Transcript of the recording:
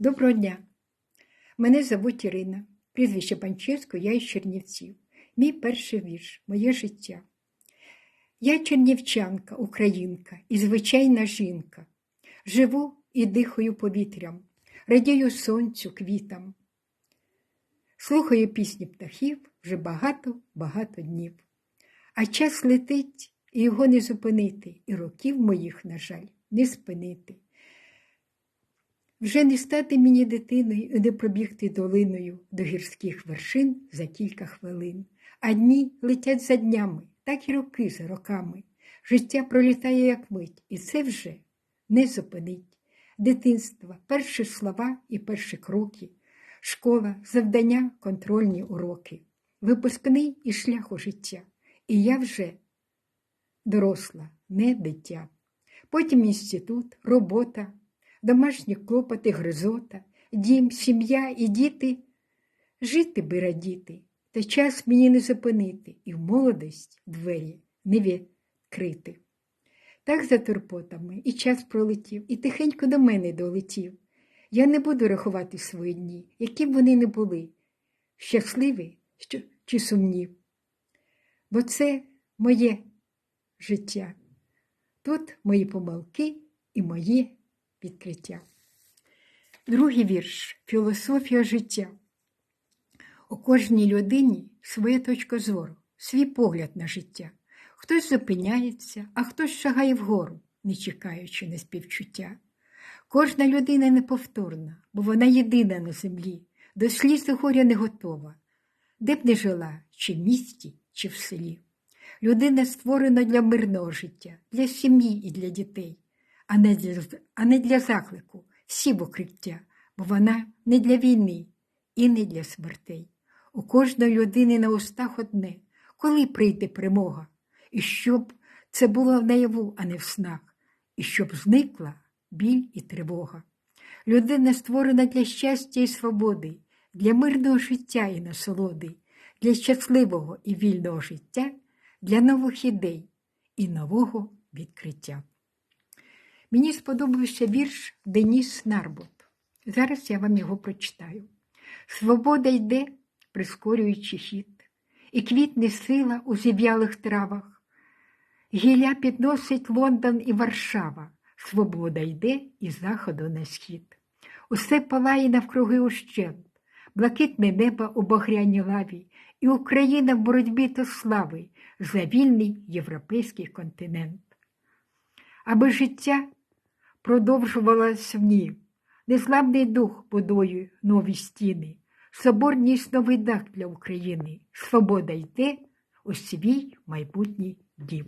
Доброго дня. Мене звуть Ірина. Прізвище Панчевсько, я із Чернівців. Мій перший вірш, моє життя. Я чернівчанка, українка і звичайна жінка. Живу і дихаю повітрям, радію сонцю, квітам. Слухаю пісні птахів вже багато-багато днів. А час летить, і його не зупинити, і років моїх, на жаль, не спинити. Вже не стати мені дитиною і не пробігти долиною до гірських вершин за кілька хвилин. А дні летять за днями, так і роки за роками. Життя пролітає, як мить, і це вже не зупинить. Дитинство, перші слова і перші кроки, школа, завдання, контрольні уроки, випускний і шлях у життя. І я вже доросла, не дитя. Потім інститут, робота домашні клопоти, гризота, дім, сім'я і діти. Жити би радіти, та час мені не зупинити, і в молодость двері не відкрити. Так за турпотами і час пролетів, і тихенько до мене долетів. Я не буду рахувати свої дні, які б вони не були, щасливі чи сумні. Бо це моє життя. Тут мої помилки і мої відкриття. Другий вірш філософія життя. У кожній людині своя точка зору, свій погляд на життя. Хтось зупиняється, а хтось шагає вгору, не чекаючи на співчуття. Кожна людина неповторна, бо вона єдина на землі, до сліз горя не готова, де б не жила, чи в місті, чи в селі. Людина створена для мирного життя, для сім'ї і для дітей а не для, а не для заклику, всі в укриття, бо вона не для війни і не для смертей. У кожної людини на устах одне, коли прийде перемога, і щоб це було наяву, а не в снах, і щоб зникла біль і тривога. Людина створена для щастя і свободи, для мирного життя і насолоди, для щасливого і вільного життя, для нових ідей і нового відкриття. Мені сподобався вірш Деніс Нарбут. Зараз я вам його прочитаю. Свобода йде, прискорюючи хід, і квітне сила у зів'ялих травах. Гілля підносить Лондон і Варшава. Свобода йде із заходу на схід. Усе палає навкруги ущент, блакитне небо у багряній лаві, і Україна в боротьбі до слави за вільний європейський континент. Аби життя продовжувалась в ній. Незламний дух будує нові стіни, соборність новий дах для України. Свобода йде у свій майбутній дім.